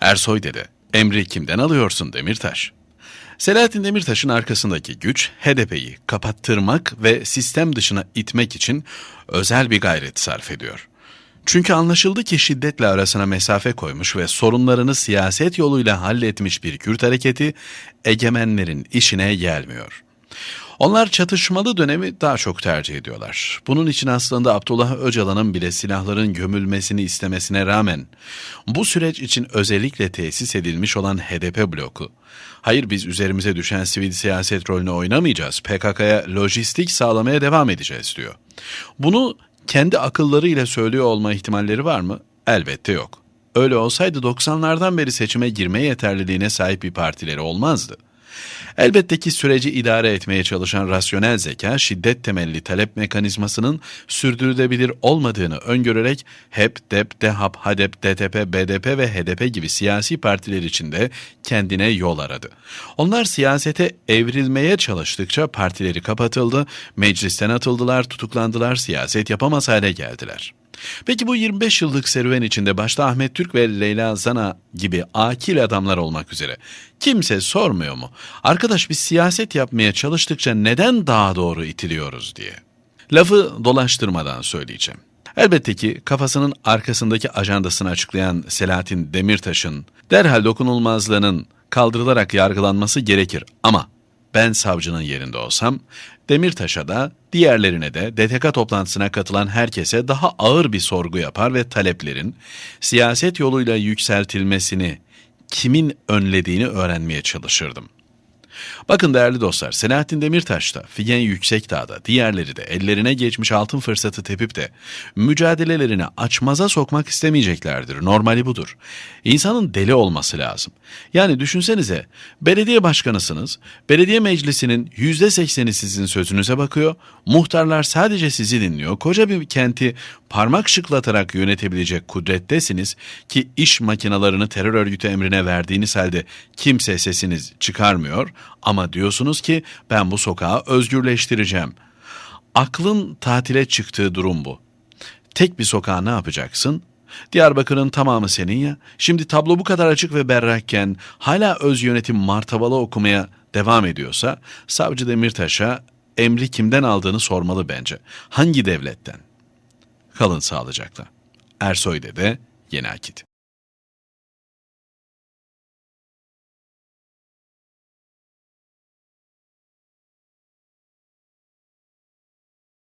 Ersoy dede, emri kimden alıyorsun Demirtaş? Selahattin Demirtaş'ın arkasındaki güç HDP'yi kapattırmak ve sistem dışına itmek için özel bir gayret sarf ediyor. Çünkü anlaşıldı ki şiddetle arasına mesafe koymuş ve sorunlarını siyaset yoluyla halletmiş bir Kürt hareketi egemenlerin işine gelmiyor. Onlar çatışmalı dönemi daha çok tercih ediyorlar. Bunun için aslında Abdullah Öcalan'ın bile silahların gömülmesini istemesine rağmen bu süreç için özellikle tesis edilmiş olan HDP bloku, hayır biz üzerimize düşen sivil siyaset rolünü oynamayacağız, PKK'ya lojistik sağlamaya devam edeceğiz diyor. Bunu kendi akıllarıyla söylüyor olma ihtimalleri var mı? Elbette yok. Öyle olsaydı 90'lardan beri seçime girme yeterliliğine sahip bir partileri olmazdı. Elbette ki süreci idare etmeye çalışan rasyonel zeka şiddet temelli talep mekanizmasının sürdürülebilir olmadığını öngörerek HEP, DEP, DEHAP, HADEP, DTP, BDP ve HDP gibi siyasi partiler içinde kendine yol aradı. Onlar siyasete evrilmeye çalıştıkça partileri kapatıldı, meclisten atıldılar, tutuklandılar, siyaset yapamaz hale geldiler. Peki bu 25 yıllık serüven içinde başta Ahmet Türk ve Leyla Zana gibi akil adamlar olmak üzere kimse sormuyor mu? Arkadaş biz siyaset yapmaya çalıştıkça neden daha doğru itiliyoruz diye. Lafı dolaştırmadan söyleyeceğim. Elbette ki kafasının arkasındaki ajandasını açıklayan Selahattin Demirtaş'ın derhal dokunulmazlığının kaldırılarak yargılanması gerekir ama ben savcının yerinde olsam Demirtaş'a da diğerlerine de DTK toplantısına katılan herkese daha ağır bir sorgu yapar ve taleplerin siyaset yoluyla yükseltilmesini kimin önlediğini öğrenmeye çalışırdım. Bakın değerli dostlar, Selahattin Demirtaş da, Figen Yüksekdağ'da, diğerleri de ellerine geçmiş altın fırsatı tepip de mücadelelerini açmaza sokmak istemeyeceklerdir. Normali budur. İnsanın deli olması lazım. Yani düşünsenize, belediye başkanısınız, belediye meclisinin yüzde sekseni sizin sözünüze bakıyor, muhtarlar sadece sizi dinliyor, koca bir kenti parmak şıklatarak yönetebilecek kudrettesiniz ki iş makinalarını terör örgütü emrine verdiğiniz halde kimse sesiniz çıkarmıyor ama diyorsunuz ki ben bu sokağı özgürleştireceğim. Aklın tatile çıktığı durum bu. Tek bir sokağa ne yapacaksın? Diyarbakır'ın tamamı senin ya. Şimdi tablo bu kadar açık ve berrakken hala öz yönetim martabalı okumaya devam ediyorsa savcı Demirtaş'a emri kimden aldığını sormalı bence. Hangi devletten? Kalın sağlıcakla. Ersoy Dede, Yeni Akit.